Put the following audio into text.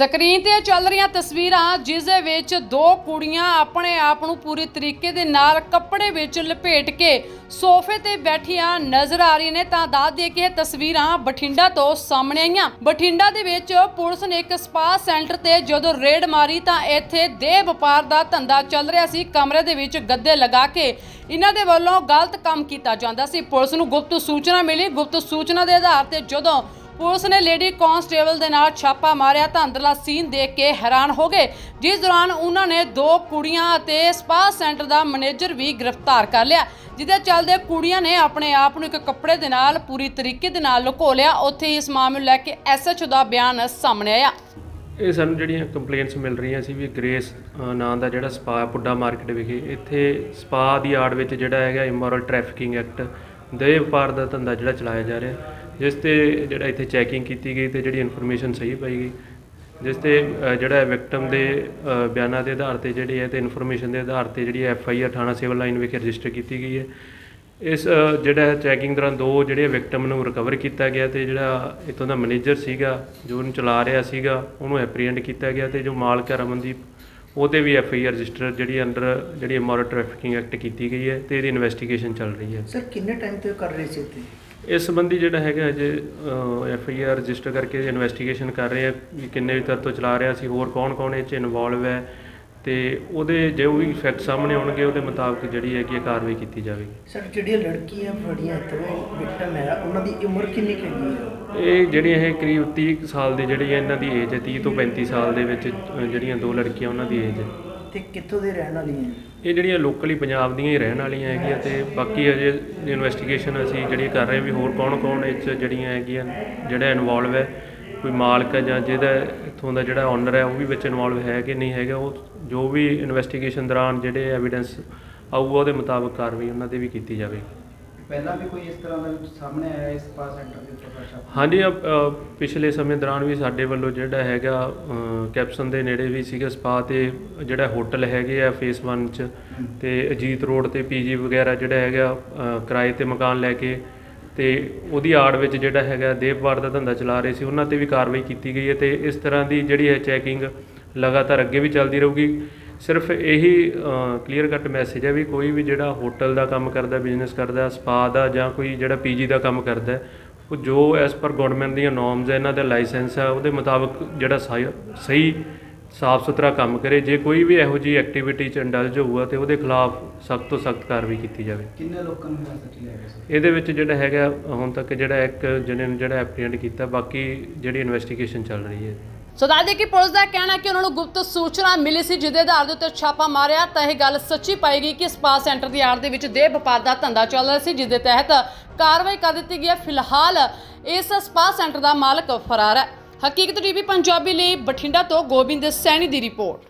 Screen ਤੇ ਚੱਲ ਰਹੀਆਂ ਤਸਵੀਰਾਂ, ਜਿਸ ਦੇ ਵਿੱਚ ਦੋ ਕੁੜੀਆਂ ਆਪਣੇ ਆਪ ਨੂੰ ਪੂਰੀ ਤਰੀਕੇ ਦੇ ਨਾਲ ਕੱਪੜੇ ਵਿੱਚ ਲਪੇਟ ਕੇ ਸੋਫੇ ਤੇ ਬੈਠੀਆਂ ਨਜ਼ਰ ਆ ਰਹੀਆਂ ਨੇ। ਤਾਂ ਦੱਸ ਦਈਏ ਕਿ ਇਹ ਤਸਵੀਰਾਂ ਬਠਿੰਡਾ ਤੋਂ ਸਾਹਮਣੇ ਆਈਆਂ। ਬਠਿੰਡਾ ਦੇ ਵਿੱਚ ਪੁਲਿਸ ਨੇ ਇੱਕ ਸਪਾ ਸੈਂਟਰ ਤੇ ਜਦੋਂ ਰੇਡ ਮਾਰੀ ਤਾਂ ਇੱਥੇ ਦੇਹ ਵਪਾਰ ਦਾ ਧੰਦਾ ਚੱਲ ਰਿਹਾ ਸੀ। ਕਮਰੇ ਦੇ ਵਿੱਚ ਗੱਦੇ ਲਗਾ ਕੇ ਇਹਨਾਂ ਦੇ ਵੱਲੋਂ ਗਲਤ ਕੰਮ ਕੀਤਾ ਜਾਂਦਾ ਸੀ। ਪੁਲਿਸ ਨੂੰ ਗੁਪਤ ਸੂਚਨਾ ਮਿਲੀ। ਗੁਪਤ ਸੂਚਨਾ ਦੇ ਆਧਾਰ ਤੇ ਜਦੋਂ ਪੁਲਿਸ ਨੇ ਲੇਡੀ ਕਾਂਸਟੇਬਲ ਦੇ ਨਾਲ ਛਾਪਾ ਮਾਰਿਆ ਤਾਂ ਅੰਦਰਲਾ ਸੀਨ ਦੇਖ ਕੇ ਹੈਰਾਨ ਹੋ ਗਏ ਜਿਸ ਦੌਰਾਨ ਉਹਨਾਂ ਨੇ ਦੋ ਕੁੜੀਆਂ ਅਤੇ ਸਪਾ ਸੈਂਟਰ ਦਾ ਮੈਨੇਜਰ ਵੀ ਗ੍ਰਿਫਤਾਰ ਕਰ ਲਿਆ ਜਿਹਦੇ ਚੱਲਦੇ ਕੁੜੀਆਂ ਨੇ ਆਪਣੇ ਆਪ ਨੂੰ ਇੱਕ ਕੱਪੜੇ ਦੇ ਨਾਲ ਪੂਰੀ ਤਰੀਕੇ ਦੇ ਨਾਲ ਲੁਕੋ ਲਿਆ। ਉੱਥੇ ਇਸ ਮਾਮਲੇ ਨੂੰ ਲੈ ਕੇ ਐਸਐਚਓ ਦਾ ਬਿਆਨ ਸਾਹਮਣੇ ਆਇਆ। ਇਹ ਸਾਨੂੰ ਜਿਹੜੀਆਂ ਕੰਪਲੇਂਟਸ ਮਿਲ ਰਹੀਆਂ ਸੀ ਵੀ ਗ੍ਰੇਸ ਅ, ਨਾਂ ਦਾ ਜਿਹੜਾ ਸਪਾ ਪੁੱਡਾ ਮਾਰਕੀਟ ਵਿਖੇ ਇੱਥੇ ਸਪਾ ਦੀ ਆੜ ਵਿੱਚ ਜਿਹੜਾ ਹੈਗਾ ਇਮੋਰਲ ਟ੍ਰੈਫਿਕਿੰਗ ਐਕਟ ਦੇ ਵਪਾਰ ਦਾ ਧੰਦਾ ਜਿਹੜਾ ਚਲਾਇਆ ਜਾ ਰਿਹਾ। ਜਿਸ ਤੇ ਜਿਹੜਾ ਇੱਥੇ ਚੈਕਿੰਗ ਕੀਤੀ ਗਈ ਤੇ ਜਿਹੜੀ ਇਨਫੋਰਮੇਸ਼ਨ ਸਹੀ ਪਾਈ ਗਈ, ਜਿਸ ਤੇ ਜਿਹੜਾ ਵਿਕਟਮ ਦੇ ਬਿਆਨਾਂ ਦੇ ਆਧਾਰ ਤੇ ਜਿਹੜੀ ਹੈ ਤੇ ਇਨਫੋਰਮੇਸ਼ਨ ਦੇ ਆਧਾਰ ਤੇ ਜਿਹੜੀ ਐਫ ਆਈ ਆਰ ਥਾਣਾ ਸਿਵਲ ਲਾਈਨ ਵਿਖੇ ਰਜਿਸਟਰ ਕੀਤੀ ਗਈ ਹੈ। ਇਸ ਜਿਹੜਾ ਚੈਕਿੰਗ ਦੌਰਾਨ ਦੋ ਜਿਹੜੇ ਵਿਕਟਮ ਨੂੰ ਰਿਕਵਰ ਕੀਤਾ ਗਿਆ ਤੇ ਜਿਹੜਾ ਇੱਥੋਂ ਦਾ ਮੈਨੇਜਰ ਸੀਗਾ, ਜੋ ਉਹਨੂੰ ਚਲਾ ਰਿਹਾ ਸੀਗਾ, ਉਹਨੂੰ ਐਪਰੀਹੈਂਡ ਕੀਤਾ ਗਿਆ ਤੇ ਜੋ ਮਾਲਕ ਹੈ ਰਮਨਦੀਪ, ਉਹਦੇ ਵੀ ਐਫ ਆਈ ਆਰ ਰਜਿਸਟਰ ਜਿਹੜੀ ਅੰਡਰ ਜਿਹੜੀ ਮੋਰ ਟ੍ਰੈਫਿਕਿੰਗ ਐਕਟ ਕੀਤੀ ਗਈ ਹੈ ਤੇ ਇਹਦੀ ਇਨਵੈਸਟੀਗੇਸ਼ਨ ਚੱਲ ਰਹੀ ਹੈ। ਸਰ ਕਿੰਨੇ ਟਾਈਮ ਤੋਂ ਇਹ ਕਰ ਰਹੇ ਸੀ ਇੱਥੇ? ਇਸ ਸੰਬੰਧੀ ਜਿਹੜਾ ਹੈਗਾ ਅਜੇ ਐਫ ਆਈ ਆਰ ਰਜਿਸਟਰ ਕਰਕੇ ਇਨਵੈਸਟੀਗੇਸ਼ਨ ਕਰ ਰਹੇ ਆ ਵੀ ਕਿੰਨੇ ਵੀ ਤਰ ਤੋਂ ਚਲਾ ਰਿਹਾ ਸੀ ਹੋਰ ਕੌਣ ਕੌਣ ਇਹ ਚ ਇਨਵੋਲਵ ਹੈ ਤੇ ਉਹਦੇ ਜੋ ਵੀ ਫੈਕਟ ਸਾਹਮਣੇ ਆਉਣਗੇ ਉਹਦੇ ਮੁਤਾਬਕ ਜਿਹੜੀ ਹੈ ਕਾਰਵਾਈ ਕੀਤੀ ਜਾਵੇਗੀ। ਸਰ ਜਿਹੜੀਆਂ ਲੜਕੀਆਂ ਫੜੀਆਂ ਇੱਥੇ ਵਿਕਟਮ ਹੈ ਉਹਨਾਂ ਦੀ ਉਮਰ ਕਿੰਨੀ ਕੁ ਹੈਗੀ ਹੈ? ਇਹ ਜਿਹੜੀਆਂ ਇਹ ਕਰੀਬ 30 ਕੁ ਸਾਲ ਦੇ ਜਿਹੜੀ ਹੈ ਇਹਨਾਂ ਦੀ ਏਜ ਹੈ 30 ਤੋਂ 35 ਸਾਲ ਦੇ ਵਿੱਚ ਜਿਹੜੀਆਂ ਦੋ ਲੜਕੀਆਂ ਉਹਨਾਂ ਦੀ ਏਜ ਹੈ। ਤੇ ਕਿੱਥੋਂ ਦੇ ਰਹਿਣ ਵਾਲੀ ਹੈ? ਇਹ ਜਿਹੜੀਆਂ ਲੋਕਲੀ ਪੰਜਾਬ ਦੀਆਂ ਹੀ ਰਹਿਣ ਵਾਲੀਆਂ ਹੈਗੀਆਂ ਤੇ ਬਾਕੀ ਅਜੇ ਇਨਵੈਸਟੀਗੇਸ਼ਨ ਅਸੀਂ ਜਿਹੜੀ ਕਰ ਰਹੇ ਵੀ ਹੋਰ ਕੌਣ ਕੌਣ ਇਹ 'ਚ ਜਿਹੜੀਆਂ ਹੈਗੀਆਂ ਜਿਹੜਾ ਇਨਵੋਲਵ ਹੈ, ਕੋਈ ਮਾਲਕ ਹੈ ਜਾਂ ਜਿਹਦਾ ਇੱਥੋਂ ਦਾ ਜਿਹੜਾ ਓਨਰ ਹੈ ਉਹ ਵੀ ਵਿੱਚ ਇਨਵੋਲਵ ਹੈ ਕਿ ਨਹੀਂ ਹੈਗਾ, ਉਹ ਜੋ ਵੀ ਇਨਵੈਸਟੀਗੇਸ਼ਨ ਦੌਰਾਨ ਜਿਹੜੇ ਐਵੀਡੈਂਸ ਆਊਗਾ ਉਹਦੇ ਮੁਤਾਬਕ ਕਾਰਵਾਈ ਉਹਨਾਂ ਤੇ ਵੀ ਕੀਤੀ ਜਾਵੇਗੀ ਪਹਿਲਾਂ ਵੀ ਕੋਈ ਇਸ ਤਰ੍ਹਾਂ ਦਾ ਸਾਹਮਣੇ ਆਇਆ ਇਸ ਸਪਾ ਸੈਂਟਰ ਦੇ ਉੱਤੇ ਪ੍ਰਸ਼ਾਸਨ ਹਾਂਜੀ ਪਿਛਲੇ ਸਮੇਂ ਦੌਰਾਨ ਵੀ ਸਾਡੇ ਵੱਲੋਂ ਜਿਹੜਾ ਹੈਗਾ ਕੈਪਸਨ ਦੇ ਨੇੜੇ ਵੀ ਸੀਗਾ ਸਪਾ ਤੇ ਜਿਹੜਾ ਹੋਟਲ ਹੈਗੇ ਆ ਫੇਸ 1 ਚ ਤੇ ਅਜੀਤ ਰੋਡ ਤੇ ਪੀਜੀ ਵਗੈਰਾ ਜਿਹੜਾ ਹੈਗਾ ਕਿਰਾਏ ਤੇ ਮਕਾਨ ਲੈ ਕੇ ਤੇ ਉਹਦੀ ਆੜ ਵਿੱਚ ਜਿਹੜਾ ਹੈਗਾ ਦੇਵਵਾਰ ਦਾ ਧੰਦਾ ਚਲਾ ਰਹੇ ਸੀ ਉਹਨਾਂ ਤੇ ਵੀ ਕਾਰਵਾਈ ਕੀਤੀ ਗਈ ਹੈ ਤੇ ਇਸ ਤਰ੍ਹਾਂ ਦੀ ਜਿਹੜੀ ਹੈ ਚੈਕਿੰਗ ਲਗਾਤਾਰ ਅੱਗੇ ਵੀ ਚੱਲਦੀ ਰਹੂਗੀ। ਸਿਰਫ ਇਹੀ ਕਲੀਅਰ ਕੱਟ ਮੈਸੇਜ ਹੈ ਵੀ ਕੋਈ ਵੀ ਜਿਹੜਾ ਹੋਟਲ ਦਾ ਕੰਮ ਕਰਦਾ ਬਿਜ਼ਨਸ ਕਰਦਾ ਸਪਾ ਦਾ ਜਾਂ ਕੋਈ ਜਿਹੜਾ ਪੀਜੀ ਦਾ ਕੰਮ ਕਰਦਾ ਉਹ ਜੋ ਐਸ ਪਰ ਗਵਰਨਮੈਂਟ ਦੀਆਂ ਨੋਰਮਸ ਹੈ ਇਹਨਾਂ ਦਾ ਲਾਇਸੈਂਸ ਹੈ ਉਹਦੇ ਮੁਤਾਬਕ ਜਿਹੜਾ ਸਹੀ ਸਾਫ਼ ਸੁਥਰਾ ਕੰਮ ਕਰੇ ਜੇ ਕੋਈ ਵੀ ਇਹੋ ਜਿਹੀ ਐਕਟੀਵਿਟੀ ਚ ਇੰਡਲਜ ਹੋਊਗਾ ਤੇ ਉਹਦੇ ਖਿਲਾਫ ਸਖਤ ਤੋਂ ਸਖਤ ਕਾਰਵਾਈ ਕੀਤੀ ਜਾਵੇ। ਕਿੰਨੇ ਲੋਕਾਂ ਨੂੰ ਹਿਰਾਸਤ ਲਿਆ ਗਿਆ ਇਹਦੇ ਵਿੱਚ ਜਿਹੜਾ ਹੈਗਾ ਹੁਣ ਤੱਕ ਜਿਹੜਾ ਇੱਕ ਜਣੇ ਨੂੰ ਜਿਹੜਾ ਐਪਰੀਹੈਂਡ ਕੀਤਾ ਬਾਕੀ ਜਿਹੜੀ ਇਨਵੈਸਟੀਗੇਸ਼ਨ ਚੱਲ ਰਹੀ ਹੈ। ਸੋ ਦੱਸਦੇ ਕਿ ਪੁਲਿਸ ਦਾ ਕਹਿਣਾ ਕਿ ਉਹਨਾਂ ਨੂੰ ਗੁਪਤ ਸੂਚਨਾ ਮਿਲੀ ਸੀ, ਜਿਹਦੇ ਆਧਾਰ ਦੇ ਉੱਤੇ ਛਾਪਾ ਮਾਰਿਆ। ਤਾਂ ਇਹ ਗੱਲ ਸੱਚੀ ਪਾਈ ਗਈ ਕਿ ਸਪਾ ਸੈਂਟਰ ਦੀ ਆੜ ਦੇ ਵਿੱਚ ਦੇਹ ਵਪਾਰ ਦਾ ਧੰਦਾ ਚੱਲ ਰਿਹਾ ਸੀ ਜਿਸ ਦੇ ਤਹਿਤ ਕਾਰਵਾਈ ਕਰ ਦਿੱਤੀ ਗਈ ਹੈ। ਫਿਲਹਾਲ ਇਸ ਸਪਾ ਸੈਂਟਰ ਦਾ ਮਾਲਕ ਫਰਾਰ ਹੈ। ਹਕੀਕਤ ਟੀਵੀ ਪੰਜਾਬੀ ਲਈ ਬਠਿੰਡਾ ਤੋਂ ਗੋਬਿੰਦ ਸੈਣੀ ਦੀ ਰਿਪੋਰਟ।